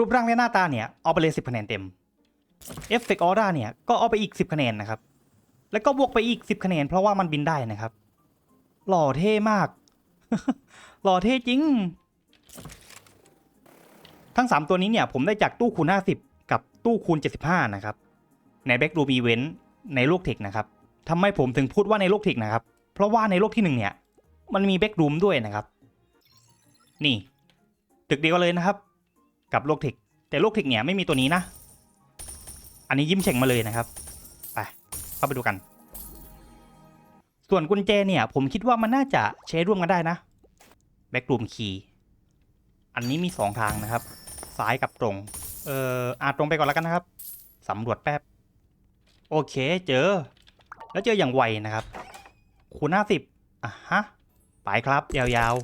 รูปร่างและหน้าตาเนี่ยเอาไปเลย10คะแนนเต็มเอฟเฟกต์ออร่าเนี่ยก็เอาไปอีก 10 คะแนนนะครับ แล้วก็บวกไปอีก 10 คะแนน เพราะว่ามันบินได้นะครับ หล่อเท่มาก หล่อเท่จริง ทั้ง 3 ตัวนี้เนี่ยผมได้จากตู้คูณ 50 กับตู้คูณ 75 นะครับ ในแบ็กรูมีเว้นในโลกเทคนะครับทำไมผมถึงพูดว่าในโลกเทคนะครับ เพราะว่าในโลกที่หนึ่งเนี่ย มันมีแบ็กรูมด้วยนะครับ นี่ ตึกเดียวเลยนะครับ กับโลกเทคแต่โลกเทคเนี่ยไม่มีตัวนี้นะ อันนี้ยิ้มเฉ่งมาเลยนะครับไปเข้าไปดูกัน ส่วนกุญแจเนี่ยผมคิดว่ามันน่าจะใช้ร่วมกันได้นะแบ็กรูมคีย์อันนี้มีสองทางนะครับ ซ้ายกับตรง เอ่ออาตรงไปก่อนแล้วกันนะครับสำรวจแป๊บ โอเคเจอ แล้วเจออย่างไวนะครับคูณห้าสิบอะฮะไปครับ ยาว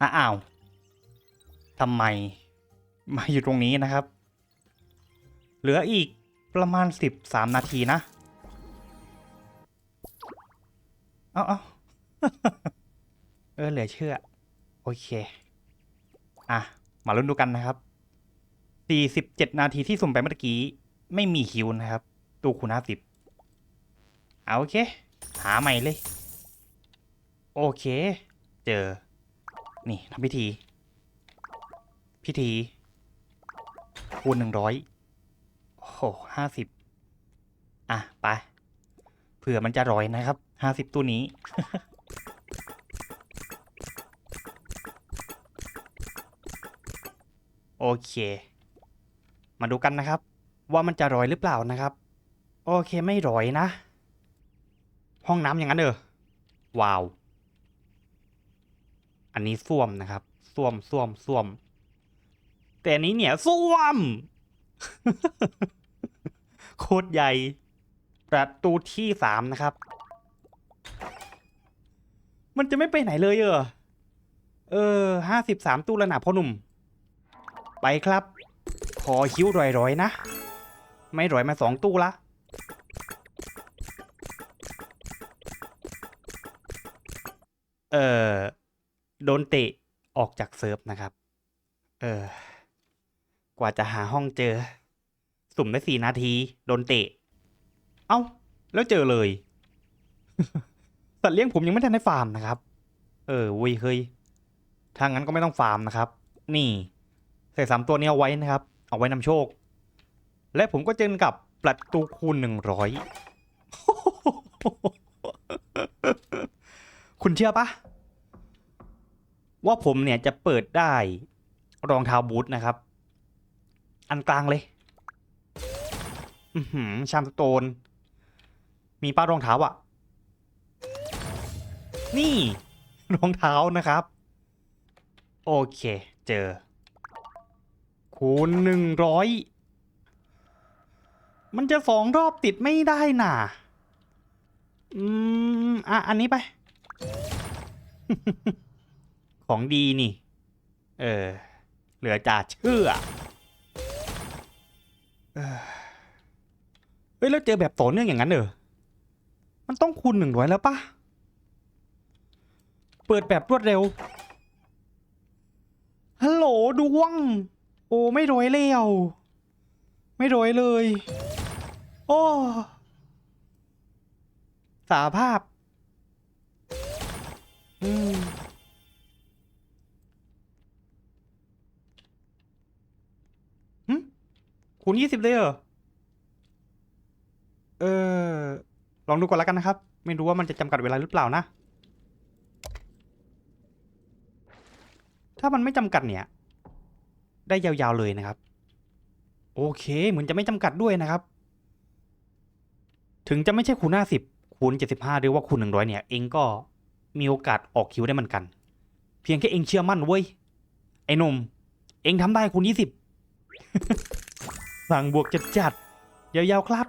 อ้าวทำไม มาอยู่ตรงนี้นะครับ เหลืออีกประมาณ13นาทีนะ เอาเอาเออเหลือเชื่อ โอเค อะ มาลุ้นดูกันนะครับ47นาทีที่สุ่มไปเมื่อกี้ ไม่มีคิวนะครับ ตู้คูณ50เอาโอเค หาใหม่เลย โอเค เจอ นี่ทำพิธี พิธี คูณหนึ่งร้อยโอ้โหห้าสิบอะ ไป เผื่อมันจะร้อยนะครับห้าสิบตู้นี้ โอเค มาดูกันนะครับ ว่ามันจะร้อยหรือเปล่านะครับ โอเคไม่ร้อยนะ ห้องน้ำอย่างนั้นเออว้าว อันนี้ส้วมนะครับส้วมส้วมส้วม แต่อันนี้เนี่ยส้วม โคตรใหญ่ ประตูที่สามนะครับ มันจะไม่ไปไหนเลยเออเออห้าสิบสามตู้แล้วนะพ่อหนุ่ม ไปครับ ขอคิ้วรอยๆนะ ไม่รอยมาสองตู้ละเออ โดนเตะออกจากเซิร์ฟนะครับ เออ กว่าจะหาห้องเจอ สุ่มได้สี่นาที โดนเตะ เอ้า แล้วเจอเลย สัตว์เลี้ยงผมยังไม่ทันได้ฟาร์มนะครับ เออวุยเฮ้ยถ้างั้นก็ไม่ต้องฟาร์มนะครับ นี่ใส่สามตัวนี้เอาไว้นะครับ เอาไว้นำโชค และผมก็เจอกับประตูคูณหนึ่งร้อยคุณเชื่อปะ ว่าผมเนี่ยจะเปิดได้รองเท้าบูทนะครับ อันกลางเลย อือหือชามสโตน มีป้ารองเท้าอะนี่ รองเท้านะครับ โอเค เจอ คูณหนึ่งร้อยมันจะสองรอบติดไม่ได้น่ะ อืม อะ อันนี้ไป ของดีนี่ เออ เหลือจ่าเชื่อเฮ้ยแล้วเจอแบบต่อเนื่องอย่างนั้นเหรอมันต้องคูณหนึ่งร้อยแล้วปะเปิดแบบรวดเร็ว ฮัลโหลดวง โอ้ไม่ร้อยเลยวไม่ร้อยเลย โอ้สาภาพ อืม หึ คูณยี่สิบเลยเหรอ เออ ลองดูก่อนแล้วกันนะครับ ไม่รู้ว่ามันจะจำกัดเวลาหรือเปล่านะ ถ้ามันไม่จำกัดเนี่ย ได้ยาวๆเลยนะครับ โอเค เหมือนจะไม่จำกัดด้วยนะครับ ถึงจะไม่ใช่คูณห้าสิบคูณเจ็ดสิบห้าหรือว่าคูณหนึ่งร้อยเนี่ย เองก็มีโอกาสออกคิวได้เหมือนกัน เพียงแค่เองเชื่อมั่นเว้ย ไอ้นม เองทำได้คูณยี่สิบ สั่งบวกจัดจัดๆยาวๆ ครับ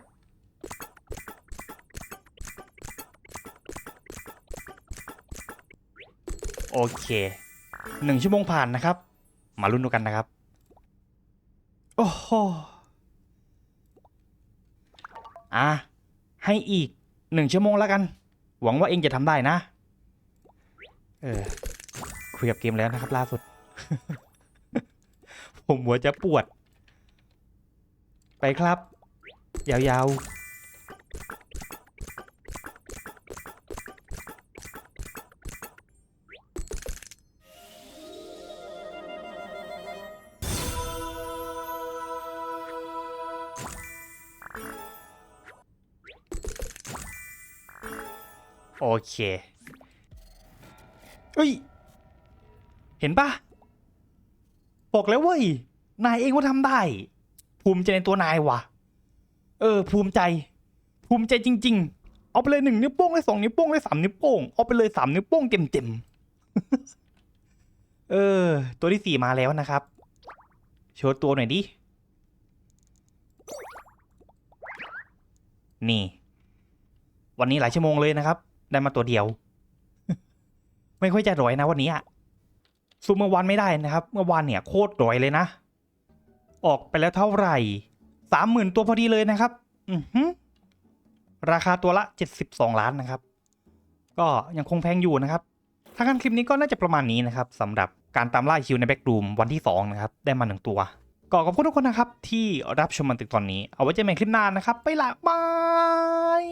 โอเคหนึ่งชั่วโมงผ่านนะครับ มาลุ้นดูกันนะครับ โอ้โหอะให้อีกหนึ่งชั่วโมงแล้วกัน หวังว่าเองจะทำได้นะ เออคุยกับเกมแล้วนะครับล่าสุด ผมหัวจะปวด ไปครับ ยาวๆ โอเคเอ้ย เห็นปะบอกแล้วเว้ย นายเองก็ทำได้ ภูมิใจในตัวนายว่ะ เออ ภูมิใจ ภูมิใจจริง ๆ เอาไปเลยหนึ่งนิ้วโป้งเลยสองนิ้วโป้งเลยสามนิ้วโป้งเอาไปเลยสามนิ้วโป้งเต็มเต็มๆเออ ตัวที่สี่มาแล้วนะครับ โชว์ตัวหน่อยดิ นี่ วันนี้หลายชั่วโมงเลยนะครับ ได้มาตัวเดียว ไม่ค่อยจะรวยนะวันนี้อะซูมเมื่อวานไม่ได้นะครับ เมื่อวานเนี่ยโคตรรวยเลยนะ ออกไปแล้วเท่าไหร่สามหมื่นตัวพอดีเลยนะครับ อือหือราคาตัวละเจ็ดสิบสองล้านนะครับ ก็ยังคงแพงอยู่นะครับถ้างั้นคลิปนี้ก็น่าจะประมาณนี้นะครับสำหรับการตามล่าคิวในแบ็กรูมวันที่สองนะครับ ได้มาหนึ่งตัวก็ขอบคุณทุกคนนะครับ ที่รับชมมันถึงตอนนี้ เอาไว้เจอกันใหม่คลิปหน้านะครับ ไปละบาย